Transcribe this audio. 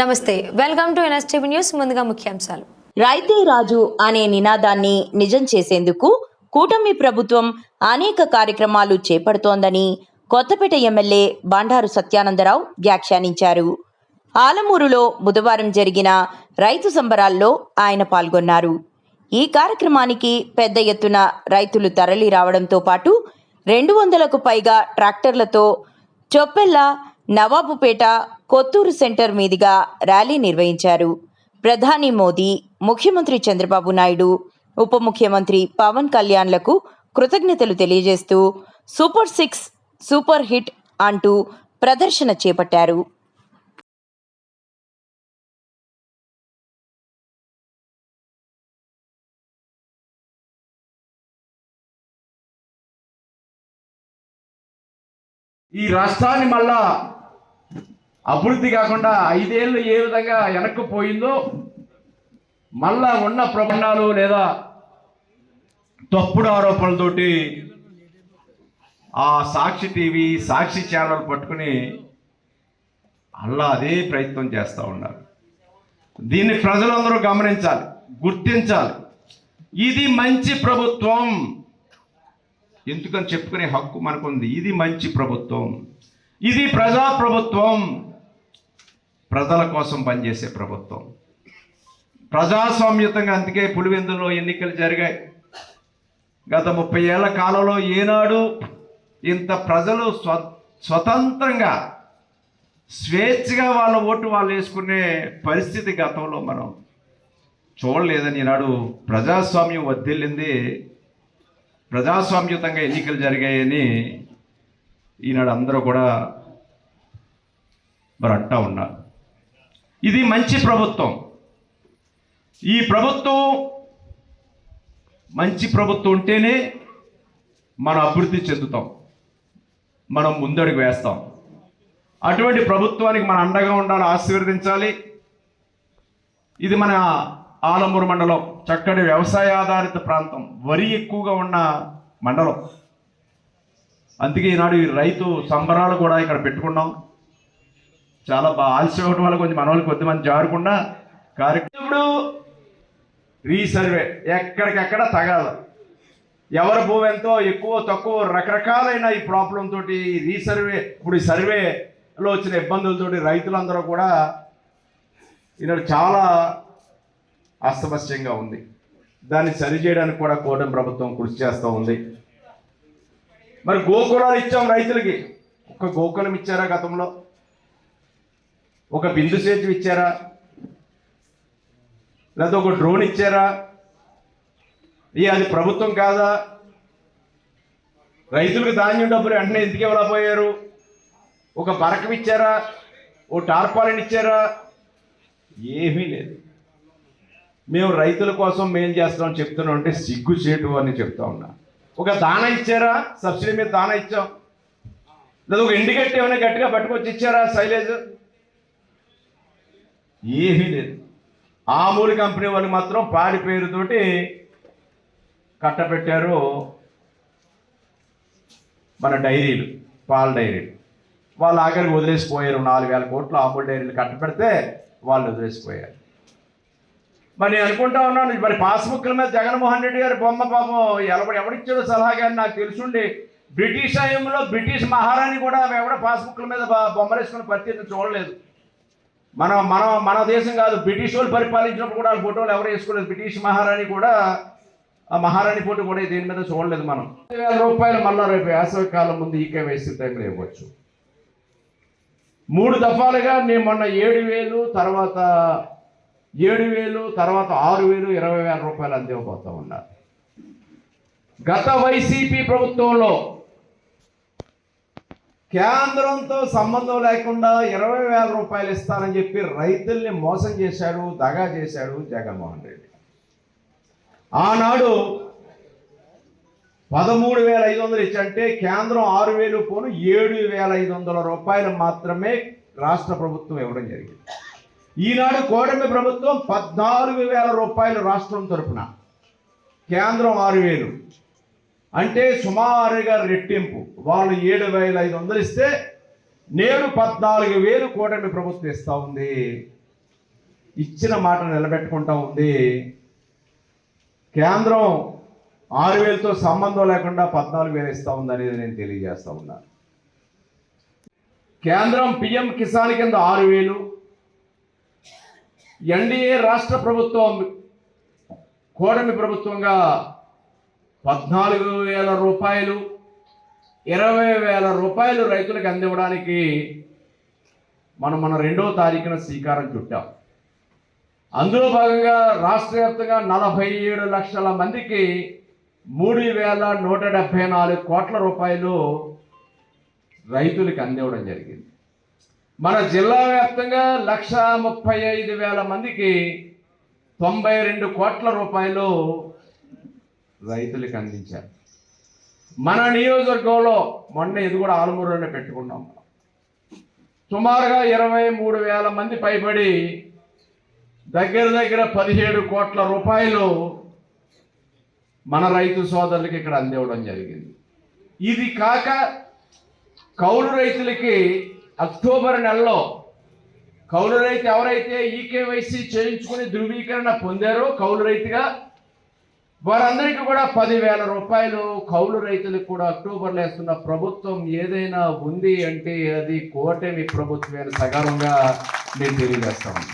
నమస్తే welcome to NSTV news ముందుగా ముఖ్యాంశాలు. రైతే రాజు అనే నినాదాన్ని నిజం చేసేందుకు కూటమి ప్రభుత్వం అనేక కార్యక్రమాలు చేపడుతోందని కొత్తపేట ఎమ్మెల్యే బండారు సత్యానందరావు వ్యాఖ్యానించారు. ఆలమూరులో బుధవారం జరిగిన రైతు సంబరాల్లో ఆయన పాల్గొన్నారు. ఈ కార్యక్రమానికి పెద్ద ఎత్తున రైతులు తరలి రావడంతో పాటు రెండు వందలకు పైగా ట్రాక్టర్లతో చొప్పెల్ల నవాబుపేట కొత్తూరు సెంటర్ మీదుగా ర్యాలీ నిర్వహించారు. ప్రధాని మోదీ ముఖ్యమంత్రి చంద్రబాబు నాయుడు ఉప ముఖ్యమంత్రి పవన్ కళ్యాణ్లకు కృతజ్ఞతలు తెలియజేస్తూ సూపర్ సిక్స్ సూపర్ హిట్ అంటూ ప్రదర్శన చేపట్టారు. ఈ రాష్ట్రాన్ని మళ్ళా అభివృద్ధి కాకుండా ఐదేళ్ళు ఏ విధంగా వెనక్కు పోయిందో మళ్ళా ఉన్న ప్రబంధాలు లేదా తప్పుడు ఆరోపణలతోటి ఆ సాక్షి టీవీ సాక్షి ఛానల్ పట్టుకుని అలా అదే ప్రయత్నం చేస్తూ ఉన్నారు. దీన్ని ప్రజలందరూ గమనించాలి గుర్తించాలి. ఇది మంచి ప్రభుత్వం. ఎందుకని చెప్పుకునే హక్కు మనకుంది? ఇది మంచి ప్రభుత్వం. ఇది ప్రజా ప్రభుత్వం ప్రజల కోసం పనిచేసే ప్రభుత్వం. ప్రజాస్వామ్యతంగా అందుకే పులివెందులో ఎన్నికలు జరిగాయి. గత ముప్పై ఏళ్ళ కాలంలో ఏనాడు ఇంత ప్రజలు స్వ స్వతంత్రంగా స్వేచ్ఛగా వాళ్ళ ఓటు వాళ్ళు వేసుకునే పరిస్థితి గతంలో మనం చూడలేదని ఈనాడు ప్రజాస్వామ్యం వర్ధిల్లింది ప్రజాస్వామ్యుతంగా ఎన్నికలు జరిగాయని ఈనాడు అందరూ కూడా మరి అంటా ఉన్నారు. ఇది మంచి ప్రభుత్వం. ఈ ప్రభుత్వం మంచి ప్రభుత్వం ఉంటేనే మనం అభివృద్ధి చెందుతాం. మనం ముందడుగు వేస్తాం. అటువంటి ప్రభుత్వానికి మన అండగా ఉండాలి ఆశీర్వదించాలి. ఇది మన ఆలమూరు మండలం. చక్కటి వ్యవసాయ ఆధారిత ప్రాంతం. వరి ఎక్కువగా ఉన్న మండలం. అందుకే ఈనాడు ఈ రైతు సంబరాలు కూడా ఇక్కడ పెట్టుకున్నాం. చాలా బాగా ఆలస్యం అవ్వడం వల్ల కొంచెం మన వాళ్ళు కొద్దిమంది జారకుండా కార్యక్రమం రీసర్వే ఎక్కడికెక్కడ తగాదు ఎవరి భూమి ఎంతో ఎక్కువ తక్కువ రకరకాలైన ఈ ప్రాబ్లం తోటి ఈ రీసర్వే ఇప్పుడు ఈ సర్వేలో వచ్చిన ఇబ్బందులతోటి రైతులందరూ కూడా ఈనాడు చాలా అస్తమస్యంగా ఉంది. దాన్ని సరిచేయడానికి కూడా కూటమి ప్రభుత్వం కృషి చేస్తూ ఉంది. మరి గోకులాలు ఇచ్చాం రైతులకి. ఒక గోకులం ఇచ్చారా గతంలో? ఒక బిందు సేద్యం ఇచ్చారా? లేదా ఒక డ్రోన్ ఇచ్చారా? ఏ అది ప్రభుత్వం కాదా? రైతులకు ధాన్యం డబ్బులు వెంటనే ఎందుకు ఇవ్వలేకపోయారు ఒక బరకం ఇచ్చారా? ఓ టార్పాలిన్ ఇచ్చారా? ఏమీ లేదు. మేము రైతుల కోసం మేం చేస్తామని చెప్తున్నాం అంటే సిగ్గు చేటు అని చెప్తా ఉన్నా. ఒక దాన ఇచ్చారా? సబ్సిడీ మీద దాన ఇచ్చాం. లేదా ఒక ఎండుగట్టి ఏమైనా గట్టిగా పట్టుకొచ్చి ఇచ్చారా? సైలేజ్? ఏమీ లేదు. ఆమూలు కంపెనీ వాళ్ళు మాత్రం పాడి పేరుతోటి కట్టబెట్టారు మన డైరీలు పాల డైరీలు. వాళ్ళు ఆఖరికి వదిలేసిపోయారు. నాలుగు వేల కోట్లు ఆమూల్ డైరీలు కట్టబెడితే వాళ్ళు వదిలేసిపోయారు. మరి నేను అనుకుంటా ఉన్నాను మరి పాస్బుక్ల మీద జగన్మోహన్ రెడ్డి గారి బొమ్మ పాపం ఎవరు ఎవడిచ్చాడో సలహా కానీ నాకు తెలుసుండి. బ్రిటిష్ టైంలో బ్రిటిష్ మహారాణి కూడా ఎవడ పాస్బుక్ల మీద బ- బొమ్మలు వేసుకుని పరిస్థితి చూడలేదు. మన మన మన దేశం కాదు బ్రిటిష్ వాళ్ళు పరిపాలించినప్పుడు కూడా వాళ్ళ ఫోటోలు ఎవరు వేసుకోలేదు. బ్రిటిష్ మహారాణి కూడా ఆ మహారాణి ఫోటో కూడా దీని మీద చూడలేదు మనం. వేల రూపాయలు మళ్ళా రేపు వేసవి కాలం ముందు ఈకే వేసిన టైంలో ఇవ్వచ్చు. మూడు దఫాలుగా నేను మొన్న ఏడు వేలు తర్వాత ఏడు వేలు తర్వాత ఆరు వేలు ఇరవై వేల రూపాయలు అందివ్వబోతా ఉన్నారు గత వైసీపీ ప్రభుత్వంలో కేంద్రంతో సంబంధం లేకుండా ఇరవై వేల రూపాయలు ఇస్తానని చెప్పి రైతుల్ని మోసం చేశాడు దగా చేశాడు జగన్మోహన్ రెడ్డి. ఆనాడు పదమూడు వేల ఐదు వందలు ఇచ్చంటే కేంద్రం ఆరు వేలు పోను ఏడు వేల ఐదు వందల రూపాయలు మాత్రమే రాష్ట్ర ప్రభుత్వం ఇవ్వడం జరిగింది. ఈనాడు కూటమి ప్రభుత్వం పద్నాలుగు వేల రూపాయలు రాష్ట్రం తరపున కేంద్రం ఆరు వేలు. అంటే సుమారుగా రెట్టింపు. వాళ్ళు ఏడు వేల ఐదు వందలు ఇస్తే నేను పద్నాలుగు వేలు కూటమి ప్రభుత్వం ఇస్తూ ఉంది. ఇచ్చిన మాట నిలబెట్టుకుంటా ఉంది. కేంద్రం ఆరు వేలతో సంబంధం లేకుండా పద్నాలుగు వేలు ఇస్తా ఉంది అనేది నేను తెలియజేస్తా ఉన్నాను కేంద్రం పిఎం కిసాన్ కింద ఆరు వేలు. ఎన్డీఏ రాష్ట్ర ప్రభుత్వం కూటమి ప్రభుత్వంగా పద్నాలుగు వేల రూపాయలు ఇరవై వేల రూపాయలు రైతులకు అందివ్వడానికి మనం మన రెండో తారీఖున శ్రీకారం చుట్టాం. అందులో భాగంగా రాష్ట్ర వ్యాప్తంగా నలభై ఏడు లక్షల మందికి మూడు వేల నూట డెబ్బై నాలుగు కోట్ల రూపాయలు రైతులకు అందివ్వడం జరిగింది. మన జిల్లా వ్యాప్తంగా లక్ష ముప్పై ఐదు వేల మందికి తొంభై రెండు కోట్ల రూపాయలు రైతులకు అందించారు మన నియోజకవర్గంలో మొన్న ఇది కూడా ఆలమూరులోనే పెట్టుకున్నాం మనం. సుమారుగా ఇరవై మూడు వేల మంది పైబడి దగ్గర దగ్గర పదిహేడు కోట్ల రూపాయలు మన రైతు సోదరులకి ఇక్కడ అందివ్వడం జరిగింది ఇది కాక కౌలు రైతులకి అక్టోబర్ నెలలో కౌలు రైతు ఎవరైతే ఈకేవైసీ చేయించుకుని ధృవీకరణ పొందారో కౌలు రైతుగా వారందరికీ కూడా పదివేల రూపాయలు కౌలు రైతులకు కూడా అక్టోబర్లో వేస్తున్న ప్రభుత్వం ఏదైనా ఉంది అంటే అది కూటమి ప్రభుత్వమైన సగర్వంగా నేను తెలియజేస్తాను